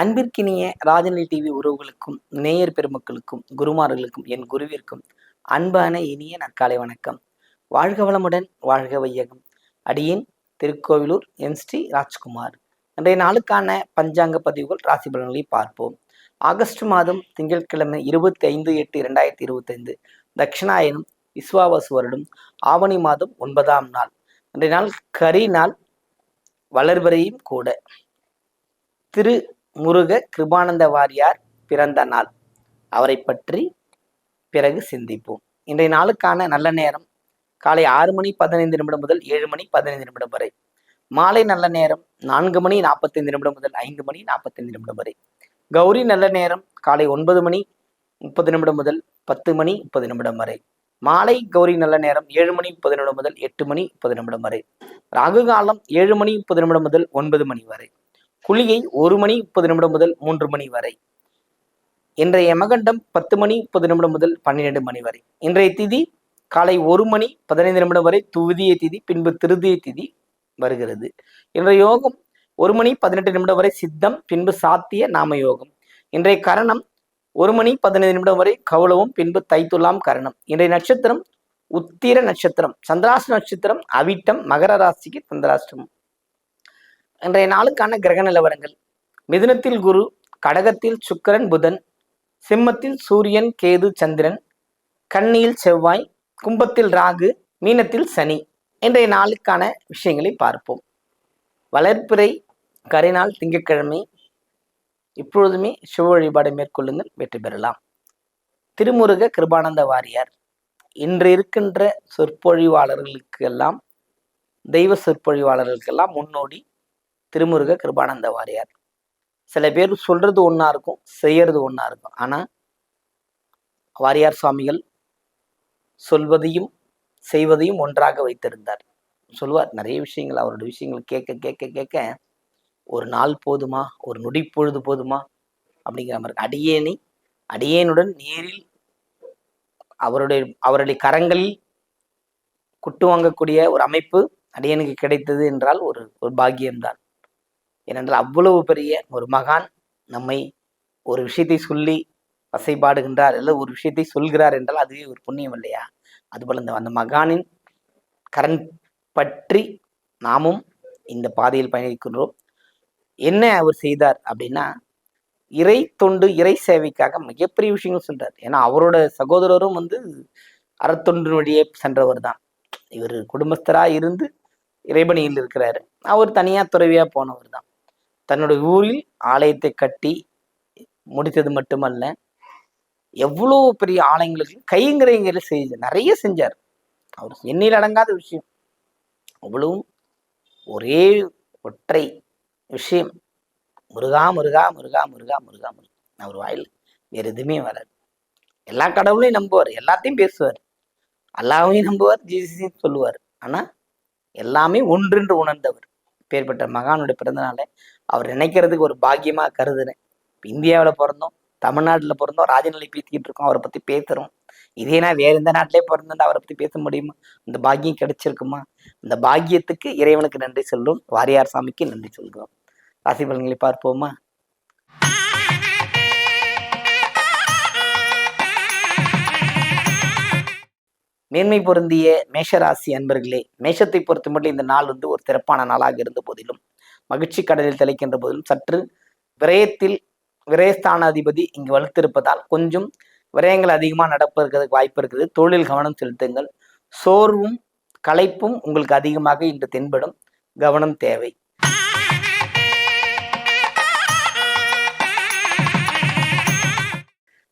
அன்பிற்கினிய ராஜநிலை டிவி உறவுகளுக்கும் நேயர் பெருமக்களுக்கும் குருமார்களுக்கும் என் குருவிற்கும் அன்பான இனிய நற்காலை வணக்கம். வாழ்க வளமுடன் வாழ்க வையகம். அடியின் திருக்கோவிலூர் என் ஸ்ரீ ராஜ்குமார். இன்றைய நாளுக்கான பஞ்சாங்க பதிவுகள் ராசி பலன்களை பார்ப்போம். ஆகஸ்ட் மாதம் திங்கட்கிழமை இருபத்தி ஐந்து எட்டு இரண்டாயிரத்தி இருபத்தைந்து தட்சிணாயனம் விஸ்வாவாசு வருடம் ஆவணி மாதம் ஒன்பதாம் நாள். இன்றைய நாள் கரி நாள் வளர்வரையும் கூட. திரு முருக கிருபானந்த வாரியார் பிறந்த நாள். அவரை பற்றி பிறகு சிந்திப்போம். இன்றைய நாளுக்கான நல்ல நேரம் காலை ஆறு மணி பதினைந்து நிமிடம் முதல் ஏழு மணி பதினைந்து நிமிடம் வரை. மாலை நல்ல நேரம் நான்கு மணி நாற்பத்தைந்து நிமிடம் முதல் ஐந்து மணி நாற்பத்தைந்து நிமிடம் வரை. கௌரி நல்ல நேரம் காலை ஒன்பது மணி முப்பது நிமிடம் முதல் பத்து மணி முப்பது நிமிடம் வரை. மாலை கௌரி நல்ல நேரம் ஏழு மணி முப்பது நிமிடம் முதல் எட்டு மணி முப்பது நிமிடம் வரை. ராகு காலம் ஏழு மணி முப்பது நிமிடம் முதல் ஒன்பது மணி வரை. குழியை ஒரு மணி முப்பது நிமிடம் முதல் மூன்று மணி வரை. இன்றைய யமகண்டம் பத்து மணி முப்பது நிமிடம் முதல் பன்னிரெண்டு மணி வரை. இன்றைய திதி காலை ஒரு மணி பதினைந்து நிமிடம் வரை துவிதிய திதி பின்பு திருதிய திதி வருகிறது. இன்றைய யோகம் ஒரு மணி பதினெட்டு நிமிடம் வரை சித்தம் பின்பு சாத்திய நாம யோகம். இன்றைய கரணம் ஒரு மணி பதினைந்து நிமிடம் வரை கவுளவும் பின்பு தைத்துலாம் கரணம். இன்றைய நட்சத்திரம் உத்திர நட்சத்திரம் சந்திராஷ்ட நட்சத்திரம் அவிட்டம் மகர ராசிக்கு சந்திராஷ்டமம். இன்றைய நாளுக்கான கிரக நிலவரங்கள். மிதுனத்தில் குரு கடகத்தில் சுக்கிரன் புதன் சிம்மத்தில் சூரியன் கேது சந்திரன் கன்னியில் செவ்வாய் கும்பத்தில் ராகு மீனத்தில் சனி. இன்றைய நாளுக்கான விஷயங்களை பார்ப்போம். வளர்ப்பிறை கரிநாள் திங்கட்கிழமை இப்பொழுதுமே சிவ வழிபாடு மேற்கொள்ளுங்கள் வெற்றி பெறலாம். திருமுருக கிருபானந்த வாரியார் இன்று இருக்கின்ற சொற்பொழிவாளர்களுக்கெல்லாம் தெய்வ சொற்பொழிவாளர்களுக்கெல்லாம் முன்னோடி திருமுருக கிருபானந்த வாரியார். சில பேர் சொல்றது ஒன்றா இருக்கும் செய்யறது ஒன்றா இருக்கும். ஆனால் வாரியார் சுவாமிகள் சொல்வதையும் செய்வதையும் ஒன்றாக வைத்திருந்தார். சொல்வார் நிறைய விஷயங்கள் அவரோட விஷயங்கள் கேட்க கேட்க கேட்க ஒரு நாள் போதுமா? ஒரு நொடி பொழுது போதுமா? அப்படிங்கிற மாதிரி அடியேனை அடியேனுடன் நேரில் அவருடைய அவருடைய கரங்களில் குட்டு வாங்கக்கூடிய ஒரு அமைப்பு அடியனுக்கு கிடைத்தது என்றால் ஒரு ஒரு பாக்கியம்தான் ஏனென்றால் அவ்வளவு பெரிய ஒரு மகான் நம்மை ஒரு விஷயத்தை சொல்லி வசைபாடுகின்றார் இல்லை ஒரு விஷயத்தை சொல்கிறார் என்றால் அதுவே ஒரு புண்ணியம் இல்லையா? அதுபோல் இந்த அந்த மகானின் கரண் பற்றி நாமும் இந்த பாதையில் பயணிக்கின்றோம். என்ன அவர் செய்தார் அப்படின்னா இறை தொண்டு இறை சேவைக்காக மிகப்பெரிய விஷயங்கள் சொல்றார். ஏன்னா அவரோட சகோதரரும் வந்து அறத்தொண்டு வழியே சென்றவர் தான் இவர் குடும்பஸ்தரா இருந்து இறைபணியில் இருக்கிறாரு. அவர் தனியா துறவியா போனவர் தான் தன்னுடைய ஊரில் ஆலயத்தை கட்டி முடித்தது மட்டுமல்ல எவ்வளோ பெரிய ஆலயங்களுக்கு கைங்கரைங்களை செய்து நிறைய செஞ்சார். அவர் எண்ணில் அடங்காத விஷயம். அவ்வளவும் ஒரே ஒற்றை விஷயம். முருகா முருகா முருகா முருகா முருகா முருகா. அவர் வாயில் வேறு எதுவுமே வராது. எல்லா கடவுளையும் நம்புவார் எல்லாத்தையும் பேசுவார். அல்லாவையும் நம்புவார் ஜீசஸையும் சொல்லுவார். ஆனால் எல்லாமே ஒன்றென்று உணர்ந்தவர். பேர்பட்ட மகானுடைய பிறந்தநாளை அவர் நினைக்கிறதுக்கு ஒரு பாக்கியமா கருதுனேன் இந்தியாவில் பிறந்தோம் தமிழ்நாட்டில் பிறந்தோம் ராஜநிலை பேசிக்கிட்டு இருக்கோம் அவரை பற்றி பேசுகிறோம் இதே நான் வேற எந்த நாட்டிலே பிறந்திருந்தா அவரை பற்றி பேச முடியுமா? இந்த பாக்கியம் கிடைச்சிருக்குமா? இந்த பாக்கியத்துக்கு இறைவனுக்கு நன்றி சொல்லும் வாரியார் சாமிக்கு நன்றி சொல்கிறோம். ராசி பலன்களை பார்ப்போமா? மேன்மை பொருந்திய மேஷராசி அன்பர்களே மேஷத்தை பொறுத்த மட்டும் இந்த நாள் வந்து ஒரு சிறப்பான நாளாக இருந்த போதிலும் மகிழ்ச்சி கடலில் திளைக்கின்ற போதிலும் சற்று விரயத்தில் விரயஸ்தானாதிபதி இங்கு வலுத்திருப்பதால் கொஞ்சம் விரயங்கள் அதிகமாக நடப்பதற்கு வாய்ப்பு இருக்குது. தொழில் கவனம் செலுத்துங்கள். சோர்வும் களைப்பும் உங்களுக்கு அதிகமாக இன்று தென்படும். கவனம் தேவை.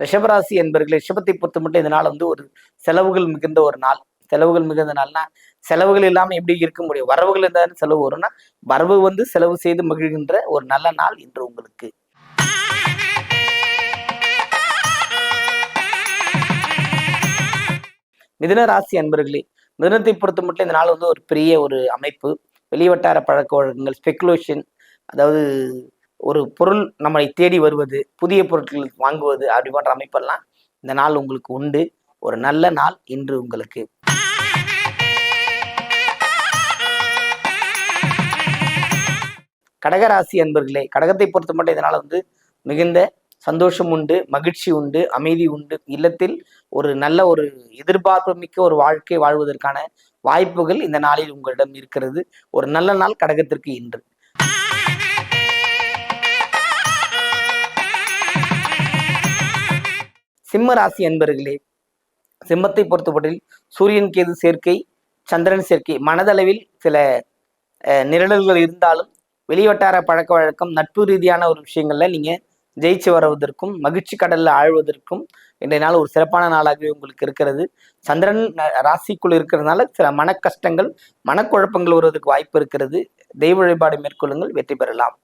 ரிஷபராசி என்பர்களே ரிஷபத்தை பொறுத்த மட்டும் இந்த நாள் வந்து ஒரு செலவுகள் மிகுந்த ஒரு நாள். செலவுகள் மிகுந்த நாள்னா செலவுகள் இல்லாமல் எப்படி இருக்க முடியும்? வரவுகள் இருந்தாலும் செலவு வரும்னா வரவு வந்து செலவு செய்து மகிழ்கின்ற ஒரு நல்ல நாள் இன்று உங்களுக்கு. மிதன ராசி அன்பர்களே மிதனத்தை பொறுத்த மட்டும் இந்த நாள் வந்து ஒரு பெரிய ஒரு அமைப்பு. வெளிவட்டார பழக்க வழக்கங்கள் ஸ்பெகுலேஷன் அதாவது ஒரு பொருள் நம்மளை தேடி வருவது புதிய பொருட்கள் வாங்குவது அப்படி போன்ற அமைப்பெல்லாம் இந்த நாள் உங்களுக்கு உண்டு. ஒரு நல்ல நாள் இன்று உங்களுக்கு. கடகராசி அன்பர்களே கடகத்தை பொறுத்த மட்டும் இதனால் வந்து மிகுந்த சந்தோஷம் உண்டு மகிழ்ச்சி உண்டு அமைதி உண்டு. இல்லத்தில் ஒரு நல்ல ஒரு எதிர்பார்ப்பு மிக்க ஒரு வாழ்க்கை வாழ்வதற்கான வாய்ப்புகள் இந்த நாளில் உங்களிடம் இருக்கிறது. ஒரு நல்ல நாள் கடகத்திற்கு இன்று. சிம்ம ராசி அன்பர்களே சிம்மத்தை பொறுத்தவரையில் சூரியன் கேது சேர்க்கை சந்திரன் சேர்க்கை மனதளவில் சில அஹ், இருந்தாலும் வெளிவட்டார பழக்க வழக்கம் நட்பு ரீதியான ஒரு விஷயங்கள்ல நீங்க ஜெயிச்சு வருவதற்கும் மகிழ்ச்சி கடல்ல ஆழ்வதற்கும் இன்றைய நாள் ஒரு சிறப்பான நாளாகவே உங்களுக்கு இருக்கிறது. சந்திரன் ராசிக்குள் இருக்கிறதுனால சில மன கஷ்டங்கள் மனக்குழப்பங்கள் வருவதற்கு வாய்ப்பு இருக்கிறது. தெய்வ வழிபாடு மேற்கொள்ளுங்கள் வெற்றி பெறலாம்.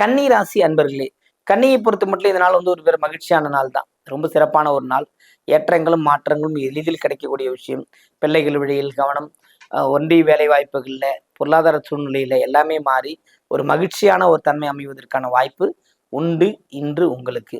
கன்னி ராசி அன்பர்களே கன்னியை பொறுத்த மட்டும் இந்த நாள் வந்து ஒரு பேர் மகிழ்ச்சியான நாள் தான். ரொம்ப சிறப்பான ஒரு நாள். ஏற்றங்களும் மாற்றங்களும் எளிதில் கிடைக்கக்கூடிய விஷயம். பிள்ளைகள் வழியில் கவனம் ஒன்றிய ஒன்றி வேலை வாய்ப்புகளில் பொருளாதார சூழ்நிலையில் எல்லாமே மாறி ஒரு மகிழ்ச்சியான ஒரு தன்மை அமைவதற்கான வாய்ப்பு உண்டு இன்று உங்களுக்கு.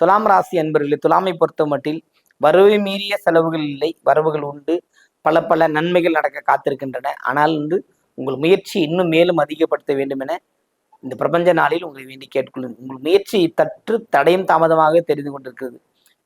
துலாம் ராசி அன்பர்களே துலாமை பொறுத்த மட்டில் வரவை மீறிய செலவுகள் இல்லை வரவுகள் உண்டு. பல பல நன்மைகள் நடக்க காத்திருக்கின்றன. ஆனால் வந்து உங்கள் முயற்சி இன்னும் மேலும் அதிகப்படுத்த வேண்டும் என இந்த பிரபஞ்ச நாளில் உங்களை வேண்டி கேட்டுக்கொள்ளும் உங்கள் முயற்சி தற்று தடையும் தாமதமாக தெரிந்து கொண்டிருக்கிறது.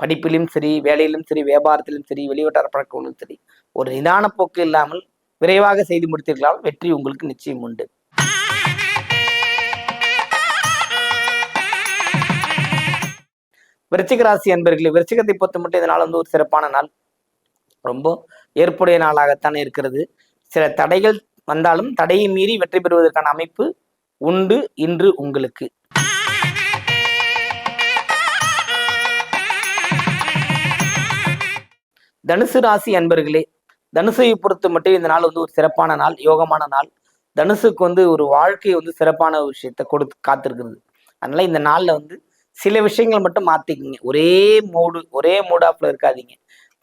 படிப்பிலும் சரி வேலையிலும் சரி வியாபாரத்திலும் சரி வெளிவட்டார பழக்கங்களும் சரி ஒரு நிதான போக்கு இல்லாமல் விரைவாக செய்து முடித்தீர்களால் வெற்றி உங்களுக்கு நிச்சயம் உண்டு. விருச்சிக ராசி அன்பர்களே விருச்சிகத்தை பொறுத்த மட்டும் இதனால் வந்து ஒரு சிறப்பான நாள். ரொம்ப ஏற்புடைய நாளாகத்தான் இருக்கிறது. சில தடைகள் வந்தாலும் தடையை மீறி வெற்றி பெறுவதற்கான அமைப்பு உண்டு இன்று உங்களுக்கு. தனுசு ராசி அன்பர்களே தனுசை பொறுத்த மட்டும் இந்த நாள் வந்து ஒரு சிறப்பான நாள் யோகமான நாள். தனுசுக்கு வந்து ஒரு வாழ்க்கை வந்து சிறப்பான விஷயத்தை கொடுத்து காத்திருக்கிறது. அதனால இந்த நாளில் வந்து சில விஷயங்கள் மட்டும் மாத்திக்கிங்க. ஒரே மூடு ஒரே மூடாப்பில் இருக்காதீங்க.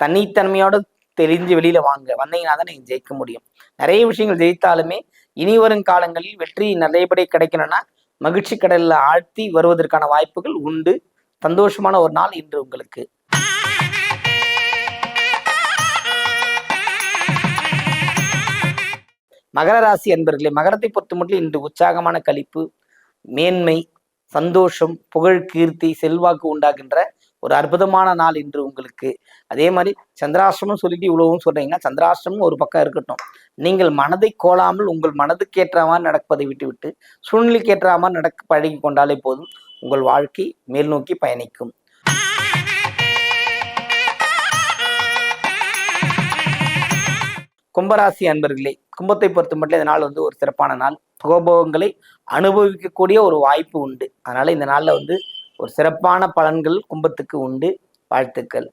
தனித்தன்மையோட தெரிஞ்சு வெளியில வாங்க. வந்தீங்கன்னா தான் நீங்க ஜெயிக்க முடியும். நிறைய விஷயங்கள் ஜெயித்தாலுமே இனி வரும் காலங்களில் வெற்றி நிறையபடி கிடைக்கணும்னா மகிழ்ச்சி கடலில் ஆழ்த்தி வருவதற்கான வாய்ப்புகள் உண்டு. சந்தோஷமான ஒரு நாள் இன்று உங்களுக்கு. மகர ராசி அன்பர்களே மகரத்தை பொறுத்த மட்டும் இன்று உற்சாகமான கழிப்பு மேன்மை சந்தோஷம் புகழ் கீர்த்தி செல்வாக்கு உண்டாகின்ற ஒரு அற்புதமான நாள் இன்று உங்களுக்கு. அதே மாதிரி சந்திராஷ்டிரமம் சொல்லிட்டு இவ்வளவும் சொல்றீங்கன்னா சந்திராஷ்டிரமம் ஒரு பக்கம் இருக்கட்டும். நீங்கள் மனதை கோலாமல் உங்கள் மனதுக்கு மாதிரி நடப்பதை விட்டுவிட்டு சூழ்நிலைக்கு மாதிரி நடக்க பழகி கொண்டாலே போதும். உங்கள் வாழ்க்கை மேல் நோக்கி பயணிக்கும். கும்பராசி அன்பர்களே கும்பத்தை பொறுத்த மட்டும் இந்த நாள் வந்து ஒரு சிறப்பான நாள். சுகபோகங்களை அனுபவிக்கக்கூடிய ஒரு வாய்ப்பு உண்டு. அதனால இந்த நாளில் வந்து ஒரு சிறப்பான பலன்கள் கும்பத்துக்கு உண்டு. வாழ்த்துக்கள்.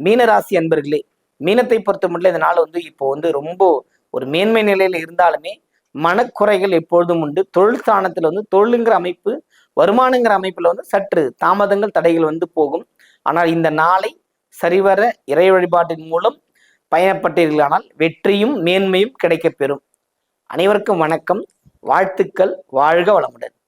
மீனராசி அன்பர்களே மீனத்தை பொறுத்த மட்டும் இந்த நாள் வந்து இப்போ வந்து ரொம்ப ஒரு மேன்மை நிலையில இருந்தாலுமே மனக்குறைகள் எப்பொழுதும் உண்டு. தொழில் ஸ்தானத்தில் வந்து தொழிலுங்கிற அமைப்பு வருமானங்கிற அமைப்பில் வந்து சற்று தாமதங்கள் தடைகள் வந்து போகும். ஆனால் இந்த நாளை சரிவர இறை வழிபாட்டின் மூலம் பயணப்பட்டீர்களானால் வெற்றியும் மேன்மையும் கிடைக்கப் பெறும். அனைவருக்கும் வணக்கம். வாழ்த்துக்கள். வாழ்க வளமுடன்.